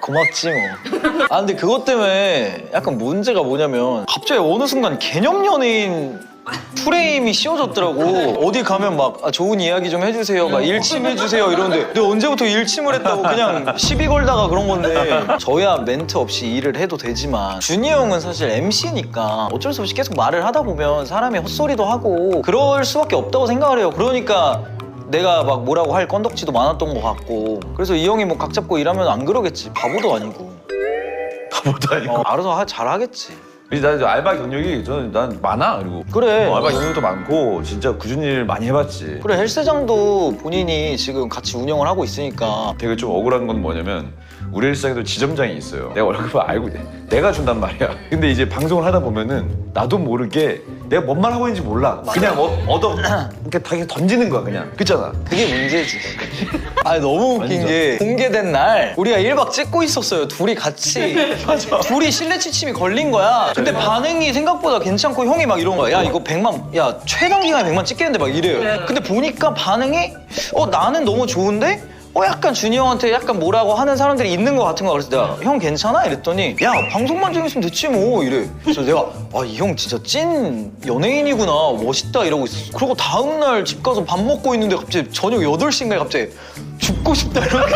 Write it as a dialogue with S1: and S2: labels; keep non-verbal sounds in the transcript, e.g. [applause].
S1: 고맙지 뭐. 아 근데 그것 때문에 약간 문제가 뭐냐면 갑자기 어느 순간 개념 연예인 프레임이 씌워졌더라고. 어디 가면 막 아, 좋은 이야기 좀 해주세요. 막 일침해주세요 이러는데 내가 언제부터 일침을 했다고 그냥 시비 걸다가 그런 건데 저야 멘트 없이 일을 해도 되지만 준이 형은 사실 MC니까 어쩔 수 없이 계속 말을 하다 보면 사람이 헛소리도 하고 그럴 수밖에 없다고 생각을 해요. 그러니까 내가 막 뭐라고 할 건덕지도 많았던 것 같고 그래서 이 형이 뭐 각 잡고 일하면 안 그러겠지 바보도 아니고
S2: 바보도 아니고.
S1: 어, 알아서 하- 잘 하겠지
S2: 그래서 난 알바 경력이 저는 난 많아 그리고
S1: 그래
S2: 어, 알바 경력도 많고 진짜 굳은 일 많이 해봤지.
S1: 그래 헬스장도 본인이 지금 같이 운영을 하고 있으니까
S2: 되게 좀 억울한 건 뭐냐면 우리 헬스장에도 지점장이 있어요. 내가 월급을 알고 있- 내가 준단 말이야. 근데 이제 방송을 하다 보면은 나도 모르게 내가 뭔 말 하고 있는지 몰라. 그냥 어, 얻어. [clears throat] 이렇게 다 그냥 던지는 거야 그냥. 그잖아.
S1: 그게 문제지 아니 너무 웃긴
S2: 완전.
S1: 게 공개된 날 우리가 1박 찍고 있었어요 둘이 같이. [laughs] 둘이 실내 취침이 걸린 거야. 근데 반응이 생각보다 괜찮고 형이 막 이런 거야. 야 이거 100만 야 최단 기간에 100만 찍겠는데 막 이래요. 근데 보니까 반응이 어 나는 너무 좋은데 어 약간 준이 형한테 약간 뭐라고 하는 사람들이 있는 것 같은 거야. 그래서 내가 형 괜찮아? 이랬더니 야 방송만 정했으면 됐지 뭐. 이래. 그래서 내가 아 이 형 진짜 찐 연예인이구나. 멋있다. 이러고 있었어. 그리고 다음날 집 가서 밥 먹고 있는데 갑자기 저녁 8시인가에 갑자기 죽고 싶다. 이렇게